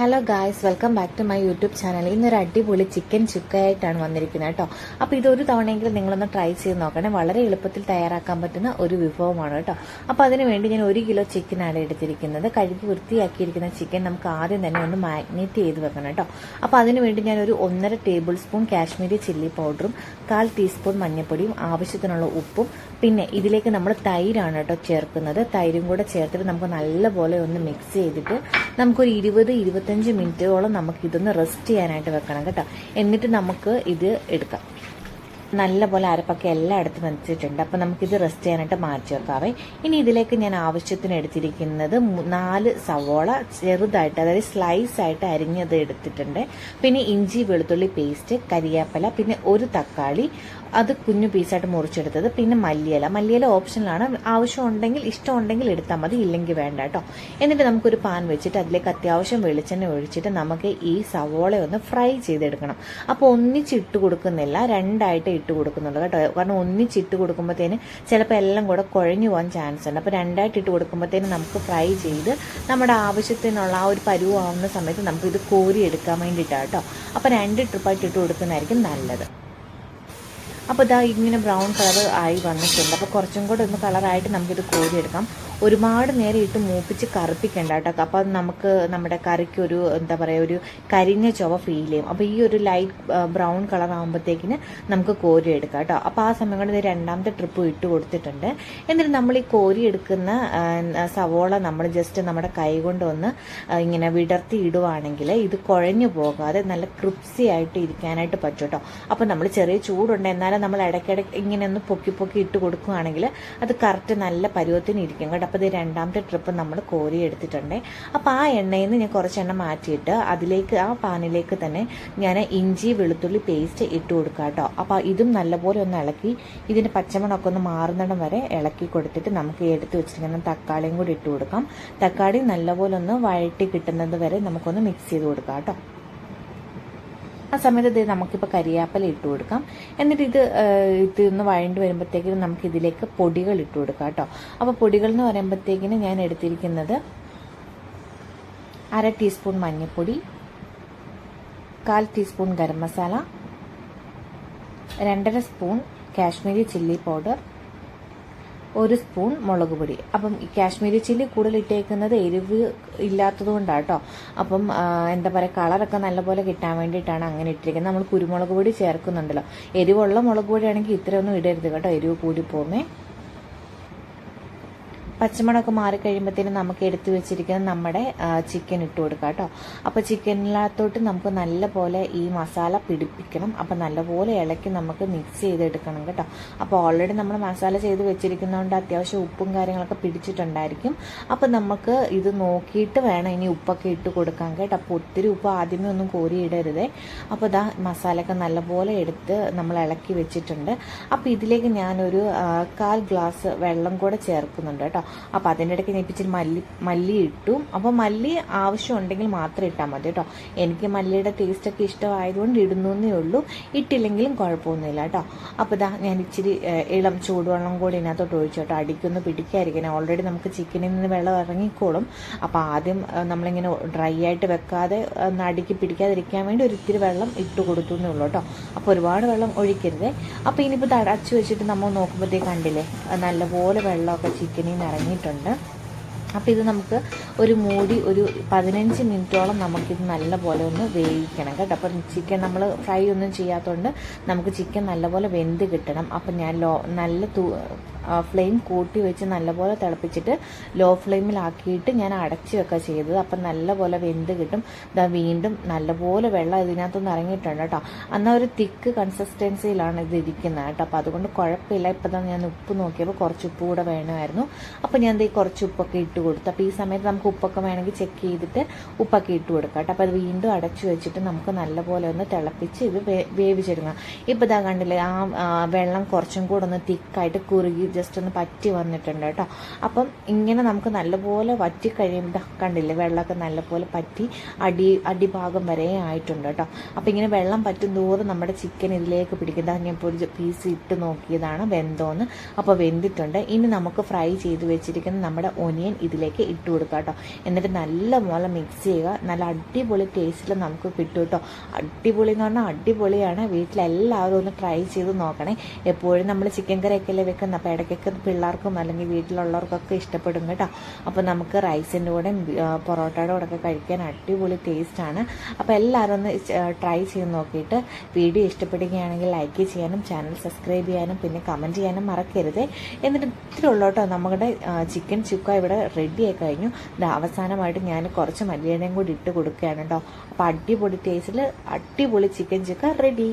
Hello guys welcome back to my YouTube channel ഇന്നൊരു അടിപൊളി chicken ചുക്കയായിട്ടാണ് വന്നിരിക്കുന്നത് കേട്ടോ. അപ്പോൾ ഇതൊരു തവണയെങ്കിലും നിങ്ങളൊന്ന് ട്രൈ ചെയ്ത് നോക്കണേ. വളരെ എളുപ്പത്തിൽ തയ്യാറാക്കാൻ പറ്റുന്ന ഒരു വിഭവമാണ് കേട്ടോ. അപ്പോൾ അതിന് വേണ്ടി ഞാൻ ഒരു കിലോ ചിക്കനാണ് എടുത്തിരിക്കുന്നത്. കഴുകി വൃത്തിയാക്കിയിരിക്കുന്ന ചിക്കൻ നമുക്ക് ആദ്യം തന്നെ ഒന്ന് മാഗ്നേറ്റ് ചെയ്ത് വെക്കണം കേട്ടോ. അപ്പോൾ അതിന് വേണ്ടി ഞാൻ ഒരു ഒന്നര ടേബിൾ സ്പൂൺ കാശ്മീരി ചില്ലി പൗഡറും കാൽ ടീസ്പൂൺ മഞ്ഞൾപ്പൊടിയും ആവശ്യത്തിനുള്ള ഉപ്പും പിന്നെ ഇതിലേക്ക് നമ്മൾ തൈരാണ് കേട്ടോ ചേർക്കുന്നത്. തൈരും കൂടെ ചേർത്തിട്ട് നമുക്ക് നല്ലപോലെ ഒന്ന് മിക്സ് ചെയ്തിട്ട് നമുക്കൊരു ഇരുപത് ഇരുപത്തഞ്ച് മിനിറ്റോളം നമുക്ക് ഇതൊന്ന് റെസ്റ്റ് ചെയ്യാനായിട്ട് വെക്കണം കേട്ടോ. എന്നിട്ട് നമുക്ക് ഇത് എടുക്കാം. നല്ലപോലെ അരപ്പൊക്കെ എല്ലായിടത്തും വെച്ചിട്ടുണ്ട്. അപ്പം നമുക്കിത് റെസ്റ്റ് ചെയ്യാനായിട്ട് മാറ്റി വെക്കാവേ. ഇനി ഇതിലേക്ക് ഞാൻ ആവശ്യത്തിന് എടുത്തിരിക്കുന്നത് നാല് സവോള ചെറുതായിട്ട് അതായത് സ്ലൈസ് ആയിട്ട് അരിഞ്ഞത് എടുത്തിട്ടുണ്ട്. പിന്നെ ഇഞ്ചി വെളുത്തുള്ളി പേസ്റ്റ് കരിയാപ്പല പിന്നെ ഒരു തക്കാളി അത് കുഞ്ഞു പീസായിട്ട് മുറിച്ചെടുത്തത്. പിന്നെ മല്ലിയില. മല്ലിയില ഓപ്ഷനിലാണ്. ആവശ്യം ഉണ്ടെങ്കിൽ ഇഷ്ടം ഉണ്ടെങ്കിൽ എടുത്താൽ മതി ഇല്ലെങ്കിൽ വേണ്ട കേട്ടോ. എന്നിട്ട് നമുക്കൊരു പാൻ വെച്ചിട്ട് അതിലേക്ക് അത്യാവശ്യം വെളിച്ചെണ്ണ ഒഴിച്ചിട്ട് നമുക്ക് ഈ സവോള ഒന്ന് ഫ്രൈ ചെയ്തെടുക്കണം. അപ്പോൾ ഒന്നിച്ചിട്ട് കൊടുക്കുന്നില്ല. രണ്ടായിട്ട് ഇട്ട് കൊടുക്കുന്നുള്ളൂ കേട്ടോ. കാരണം ഒന്നിച്ചിട്ട് കൊടുക്കുമ്പോഴത്തേന് ചിലപ്പോൾ എല്ലാം കൂടെ കുഴഞ്ഞു പോകാൻ ചാൻസ് ഉണ്ട്. അപ്പോൾ രണ്ടായിട്ട് ഇട്ട് കൊടുക്കുമ്പോഴത്തേന് നമുക്ക് ഫ്രൈ ചെയ്ത് നമ്മുടെ ആവശ്യത്തിനുള്ള ആ ഒരു പരുവാവുന്ന സമയത്ത് നമുക്ക് ഇത് കോരി എടുക്കാൻ വേണ്ടിയിട്ടാണ് കേട്ടോ. അപ്പോൾ രണ്ട് ട്രിപ്പായിട്ട് ഇട്ട് കൊടുക്കുന്നതായിരിക്കും നല്ലത്. അപ്പോൾ ഇതാ ഇങ്ങനെ ബ്രൗൺ കളർ ആയി വന്നിട്ടുണ്ട്. അപ്പോൾ കുറച്ചും കൂടെ ഒന്ന് കളറായിട്ട് നമുക്കിത് കോരിയെടുക്കാം ഒരുപാട് നേരം ഇട്ട് മൂപ്പിച്ച് കറുപ്പിക്കേണ്ട കേട്ടോ. അപ്പോൾ നമുക്ക് നമ്മുടെ കറിക്ക് ഒരു എന്താ പറയുക ഒരു കരിഞ്ഞ ചുവ ഫീൽ ചെയ്യും. അപ്പോൾ ഈ ഒരു ലൈറ്റ് ബ്രൗൺ കളർ ആകുമ്പോഴത്തേക്കിന് നമുക്ക് കോരിയെടുക്കാം കേട്ടോ. അപ്പോൾ ആ സമയം കൊണ്ട് രണ്ടാമത്തെ ട്രിപ്പ് ഇട്ട് കൊടുത്തിട്ടുണ്ട്. എന്നിട്ട് നമ്മൾ ഈ കോരിയെടുക്കുന്ന എടുക്കുന്ന സവോള നമ്മൾ ജസ്റ്റ് നമ്മുടെ കൈ കൊണ്ട് ഒന്ന് ഇങ്ങനെ വിടർത്തി ഇടുവാണെങ്കിൽ ഇത് കുഴഞ്ഞു പോകാതെ നല്ല ക്രിപ്സി ആയിട്ട് ഇരിക്കാനായിട്ട് പറ്റും കേട്ടോ. അപ്പോൾ നമ്മൾ ചെറിയ ചൂടുണ്ട്. എന്നാലും നമ്മൾ ഇടയ്ക്കിടയ്ക്ക് ഇങ്ങനെ ഒന്ന് പൊക്കി പൊക്കി ഇട്ട് കൊടുക്കുകയാണെങ്കിൽ അത് കറക്റ്റ് നല്ല പരുവത്തിന് ഇരിക്കും കേട്ടോ. അപ്പോൾ ഇത് രണ്ടാമത്തെ ട്രിപ്പ് നമ്മൾ കോരി എടുത്തിട്ടുണ്ട്. അപ്പോൾ ആ എണ്ണയിൽ നിന്ന് ഞാൻ കുറച്ച് എണ്ണ മാറ്റിയിട്ട് അതിലേക്ക് ആ പാനിലേക്ക് തന്നെ ഞാൻ ഇഞ്ചി വെളുത്തുള്ളി പേസ്റ്റ് ഇട്ട് കൊടുക്കുക കേട്ടോ. അപ്പോൾ ഇതും നല്ലപോലെ ഒന്ന് ഇളക്കി ഇതിന്റെ പച്ചമണമൊക്കെ ഒന്ന് മാറുന്നിടം വരെ ഇളക്കി കൊടുത്തിട്ട് നമുക്ക് എടുത്ത് വെച്ചിരിക്കുന്ന തക്കാളിയും കൂടി ഇട്ട് കൊടുക്കാം. തക്കാളി നല്ലപോലെ ഒന്ന് വഴറ്റി കിട്ടുന്നത് വരെ നമുക്കൊന്ന് മിക്സ് ചെയ്ത് കൊടുക്കാം കേട്ടോ. ആ സമയത്ത് ഇത് നമുക്കിപ്പോൾ കരിയാപ്പല ഇട്ട് കൊടുക്കാം. എന്നിട്ട് ഇത് ഇത് ഒന്ന് വഴണ്ട് വരുമ്പോഴത്തേക്കിനും നമുക്ക് ഇതിലേക്ക് പൊടികൾ ഇട്ട് കൊടുക്കാം കേട്ടോ. അപ്പോൾ പൊടികൾ എന്ന് പറയുമ്പോഴത്തേക്കിന് ഞാൻ എടുത്തിരിക്കുന്നത് അര ടീസ്പൂൺ മഞ്ഞൾപ്പൊടി കാൽ ടീസ്പൂൺ ഗരം മസാല രണ്ടര സ്പൂൺ കാശ്മീരി ചില്ലി പൗഡർ ഒരു സ്പൂൺ മുളക് പൊടി. അപ്പം ഈ കാശ്മീരി ചില്ലി കൂടുതൽ ഇട്ടേക്കുന്നത് എരിവ് ഇല്ലാത്തത് കൊണ്ടാണ് കേട്ടോ അപ്പം എന്താ പറയുക കളറൊക്കെ നല്ലപോലെ കിട്ടാൻ വേണ്ടിയിട്ടാണ് അങ്ങനെ ഇട്ടിരിക്കുന്നത്. നമ്മൾ കുരുമുളക് പൊടി ചേർക്കുന്നുണ്ടല്ലോ. എരിവുള്ള മുളക് പൊടിയാണെങ്കിൽ ഇത്രയൊന്നും ഇടരുത് കേട്ടോ. എരിവ് കൂടി പോകുമേ പച്ചമുളകൊക്കെ മാറിക്കഴിയുമ്പോഴത്തേനും നമുക്ക് എടുത്തു വെച്ചിരിക്കുന്ന നമ്മുടെ ചിക്കൻ ഇട്ട് കൊടുക്കാം കേട്ടോ. അപ്പോൾ ചിക്കനിനകത്തോട്ട് നമുക്ക് നല്ലപോലെ ഈ മസാല പിടിപ്പിക്കണം. അപ്പോൾ നല്ലപോലെ ഇളക്കി നമുക്ക് മിക്സ് ചെയ്തെടുക്കണം കേട്ടോ. അപ്പോൾ ഓൾറെഡി നമ്മൾ മസാല ചെയ്ത് വെച്ചിരിക്കുന്നതുകൊണ്ട് അത്യാവശ്യം ഉപ്പും കാര്യങ്ങളൊക്കെ പിടിച്ചിട്ടുണ്ടായിരിക്കും. അപ്പോൾ നമുക്ക് ഇത് നോക്കിയിട്ട് വേണം ഇനി ഉപ്പൊക്കെ ഇട്ട് കൊടുക്കാൻ കേട്ടോ. അപ്പോൾ ഒത്തിരി ഉപ്പ് ആദ്യമേ ഒന്നും കോരിയിടരുതേ. അപ്പോൾ ഇതാ മസാലയൊക്കെ നല്ലപോലെ എടുത്ത് നമ്മൾ ഇളക്കി വെച്ചിട്ടുണ്ട്. അപ്പോൾ ഇതിലേക്ക് ഞാനൊരു കാൽ ഗ്ലാസ് വെള്ളം കൂടെ ചേർക്കുന്നുണ്ട് കേട്ടോ. അപ്പോൾ അതിന്റെ ഇടയ്ക്ക് ഞാൻ ഇപ്പിച്ചിരി മല്ലി മല്ലി ഇട്ടു. അപ്പോൾ മല്ലി ആവശ്യം ഉണ്ടെങ്കിൽ മാത്രം ഇട്ടാൽ മതി കേട്ടോ. എനിക്ക് മല്ലിയുടെ ടേസ്റ്റൊക്കെ ഇഷ്ടമായതുകൊണ്ട് ഇടുന്നേ ഉള്ളൂ. ഇട്ടില്ലെങ്കിലും കുഴപ്പമൊന്നുമില്ല കേട്ടോ. അപ്പോൾ ഇതാ ഞാൻ ഇച്ചിരി ഇളം ചൂടുവെള്ളം കൂടി ഇതിനകത്തോട്ട് ഒഴിച്ചു കേട്ടോ. അടിക്കൊന്ന് പിടിക്കാതിരിക്കണം ഓൾറെഡി നമുക്ക് ചിക്കനിൽ നിന്ന് വെള്ളം ഇറങ്ങിക്കോളും. അപ്പോൾ ആദ്യം നമ്മളിങ്ങനെ ഡ്രൈ ആയിട്ട് വെക്കാതെ ഒന്ന് അടിക്ക് പിടിക്കാതിരിക്കാൻ വേണ്ടി ഒരു ഇത്തിരി വെള്ളം ഇട്ട് കൊടുത്തു എന്നേ ഉള്ളൂ കേട്ടോ. അപ്പോൾ ഒരുപാട് വെള്ളം ഒഴിക്കരുത്. അപ്പോൾ ഇനിയിപ്പോൾ അടച്ചു വെച്ചിട്ട് നമ്മൾ നോക്കുമ്പോഴത്തേക്ക് കണ്ടില്ലേ? നല്ലപോലെ വെള്ളമൊക്കെ ചിക്കനിൽ നിന്ന് ഇറങ്ങിയിട്ടുണ്ട് അപ്പോൾ ഇത് നമുക്ക് ഒരു മൂടി ഒരു പതിനഞ്ച് മിനിറ്റോളം നമുക്കിത് നല്ലപോലെ ഒന്ന് വേവിക്കണം കേട്ടോ. അപ്പം ചിക്കൻ നമ്മൾ ഫ്രൈ ഒന്നും ചെയ്യാത്തതുകൊണ്ട് നമുക്ക് ചിക്കൻ നല്ലപോലെ വെന്ത് കിട്ടണം. അപ്പം ഞാൻ ലോ നല്ല തൂ ഫ്ലെയിം കൂട്ടി വെച്ച് നല്ലപോലെ തിളപ്പിച്ചിട്ട് ലോ ഫ്ലെയിമിലാക്കിയിട്ട് ഞാൻ അടച്ചു വെക്കുക ചെയ്തത്. അപ്പം നല്ലപോലെ വെന്ത് കിട്ടും. ഇതാ വീണ്ടും നല്ലപോലെ വെള്ളം ഇതിനകത്തുനിന്ന് ഇറങ്ങിയിട്ടുണ്ട് കേട്ടോ. എന്നാൽ ഒരു തിക്ക് കൺസിസ്റ്റൻസിയിലാണ് ഇത് ഇരിക്കുന്നത് കേട്ടോ. അപ്പോൾ അതുകൊണ്ട് കുഴപ്പമില്ല. ഇപ്പം തന്നെ ഞാൻ ഉപ്പ് നോക്കിയപ്പോൾ കുറച്ച് ഉപ്പ് കൂടെ വേണമായിരുന്നു. അപ്പം ഞാൻ ഈ കുറച്ച് ഉപ്പൊക്കെ ഇട്ട് കൊടുത്തു. അപ്പോൾ ഈ സമയത്ത് നമുക്ക് ഉപ്പൊക്കെ വേണമെങ്കിൽ ചെക്ക് ചെയ്തിട്ട് ഉപ്പൊക്കെ ഇട്ട് കൊടുക്കാം കേട്ടോ. അപ്പോൾ അത് വീണ്ടും അടച്ചു വെച്ചിട്ട് നമുക്ക് നല്ലപോലെ ഒന്ന് തിളപ്പിച്ച് ഇത് വേവിച്ചെടുക്കാം. ഇപ്പോൾ ഇതാ കണ്ടില്ലേ ആ വെള്ളം കുറച്ചും കൂടെ ഒന്ന് തിക്കായിട്ട് കുറുകി ജസ്റ്റ് ഒന്ന് പറ്റി വന്നിട്ടുണ്ട് കേട്ടോ. അപ്പം ഇങ്ങനെ നമുക്ക് നല്ലപോലെ വറ്റി കഴിയുമ്പോൾ കണ്ടില്ലേ വെള്ളമൊക്കെ നല്ലപോലെ പറ്റി അടി അടിഭാഗം വരെ ആയിട്ടുണ്ട് കേട്ടോ. അപ്പം ഇങ്ങനെ വെള്ളം പറ്റും തോറും നമ്മുടെ ചിക്കൻ ഇതിലേക്ക് പിടിക്കും. ഞാൻ പീസ് ഇട്ട് നോക്കിയതാണ് വെന്തോന്ന്. അപ്പോൾ വെന്തിട്ടുണ്ട്. ഇനി നമുക്ക് ഫ്രൈ ചെയ്ത് വെച്ചിരിക്കുന്ന നമ്മുടെ ഒനിയൻ ഇതിലേക്ക് ഇട്ട് കൊടുക്കുക കേട്ടോ. എന്നിട്ട് നല്ല പോലെ മിക്സ് ചെയ്യുക. നല്ല അടിപൊളി ടേസ്റ്റിൽ നമുക്ക് കിട്ടും കേട്ടോ. അടിപൊളി എന്ന് പറഞ്ഞാൽ അടിപൊളിയാണ്. വീട്ടിലെല്ലാവരും ഒന്ന് ട്രൈ ചെയ്ത് നോക്കണേ. എപ്പോഴും നമ്മൾ ചിക്കൻ കറിയൊക്കെ അല്ലേ വെക്കുന്നത്. അപ്പോൾ ഇടയ്ക്കൊക്കെ പിള്ളേർക്കും അല്ലെങ്കിൽ വീട്ടിലുള്ളവർക്കൊക്കെ ഇഷ്ടപ്പെടും കേട്ടോ. അപ്പോൾ നമുക്ക് റൈസിന്റെ കൂടെ പൊറോട്ടയുടെ കൂടെ ഒക്കെ കഴിക്കാൻ അടിപൊളി ടേസ്റ്റാണ് അപ്പോൾ എല്ലാവരും ഒന്ന് ട്രൈ ചെയ്ത് നോക്കിയിട്ട് വീഡിയോ ഇഷ്ടപ്പെടുകയാണെങ്കിൽ ലൈക്ക് ചെയ്യാനും ചാനൽ സബ്സ്ക്രൈബ് ചെയ്യാനും പിന്നെ കമന്റ് ചെയ്യാനും മറക്കരുത്. എന്നിട്ട് ഇത്തിരി ഉള്ളോട്ടോ നമ്മുടെ ചിക്കൻ ചുക്ക ഇവിടെ റെഡി ആയി കഴിഞ്ഞു അവസാനമായിട്ട് ഞാൻ കുറച്ച് മല്ലിയിലയും കൂടി ഇട്ട് കൊടുക്കുകയാണ് കേട്ടോ. അപ്പോൾ അടിപൊളി ടേസ്റ്റിൽ അടിപൊളി ചിക്കൻ ചിക്കൻ റെഡി